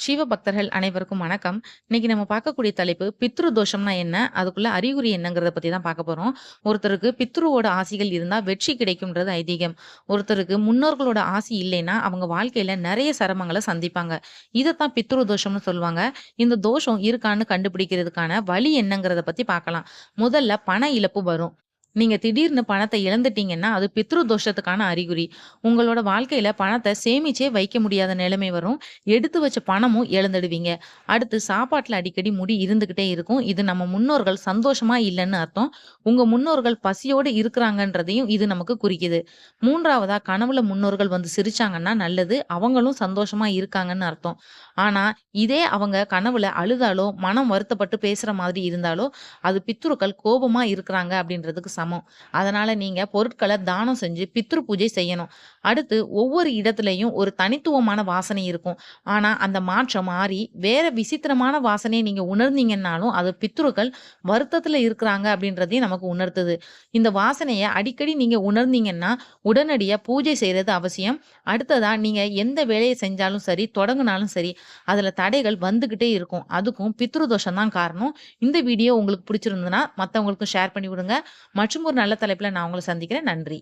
சிவ பக்தர்கள் அனைவருக்கும் வணக்கம். இன்னைக்கு நம்ம பார்க்கக்கூடிய தலைப்பு பித்ரு தோஷம்னா என்ன? அதுக்குள்ள அறிகுறி என்னங்கிறத பத்தி தான் பார்க்க போறோம். ஒருத்தருக்கு பித்ருவோட ஆசிகள் இருந்தா வெற்றி கிடைக்கும்ன்றது ஐதீகம். ஒருத்தருக்கு முன்னோர்களோட ஆசி இல்லைன்னா, அவங்க வாழ்க்கையில நிறைய சிரமங்களை சந்திப்பாங்க. இதைத்தான் பித்ரு தோஷம்னு சொல்லுவாங்க. இந்த தோஷம் இருக்கான்னு கண்டுபிடிக்கிறதுக்கான வழி என்னங்கிறத பத்தி பார்க்கலாம். முதல்ல பண இழப்பு வரும். நீங்க திடீர்னு பணத்தை இழந்துட்டீங்கன்னா, அது பித்ரு தோஷத்துக்கான அறிகுறி. உங்களோட வாழ்க்கையில பணத்தை சேமிச்சே வைக்க முடியாத நிலைமை வரும். எடுத்து வச்ச பணமும் இழந்துடுவீங்க. அடுத்து சாப்பாட்டுல அடிக்கடி முடி இருந்துகிட்டே இருக்கும். இது நம்ம முன்னோர்கள் சந்தோஷமா இல்லைன்னு அர்த்தம். உங்க முன்னோர்கள் பசியோடு இருக்கிறாங்கன்றதையும் இது நமக்கு குறிக்குது. மூன்றாவதா கனவுல முன்னோர்கள் வந்து சிரிச்சாங்கன்னா நல்லது. அவங்களும் சந்தோஷமா இருக்காங்கன்னு அர்த்தம். ஆனா, இதே அவங்க கனவுல அழுதாலோ, மனம் வருத்தப்பட்டு பேசுற மாதிரி இருந்தாலோ, அது பித்ருக்கள் கோபமா இருக்கிறாங்க அப்படின்றதுக்கு சமம். அதனால நீங்க பொருட்களை தானம் செஞ்சு பித்ரு பூஜை செய்யணும். அடுத்து ஒவ்வொரு இடத்துலயும் ஒரு தனித்துவமான வாசனை இருக்கும். ஆனா, அந்த மாற்றம் மாறி வேற விசித்திரமான வாசனையை நீங்க உணர்ந்தீங்கன்னாலும், அது பித்ருக்கள் வருத்தத்துல இருக்கிறாங்க அப்படின்றதையும் நமக்கு உணர்த்துது. இந்த வாசனையை அடிக்கடி நீங்க உணர்ந்தீங்கன்னா, உடனடியா பூஜை செய்யறது அவசியம். அடுத்ததா நீங்க எந்த வேலையை செஞ்சாலும் சரி, தொடங்கினாலும் சரி, அதுல தடைகள் வந்துகிட்டே இருக்கும். அதுக்கும் பித்ரு தோஷம் தான் காரணம். இந்த வீடியோ உங்களுக்கு பிடிச்சிருந்ததுன்னா, மற்றவங்களுக்கும் ஷேர் பண்ணி விடுங்க. மற்றும் ஒரு நல்ல தலைப்புல நான் உங்களை சந்திக்கிறேன். நன்றி.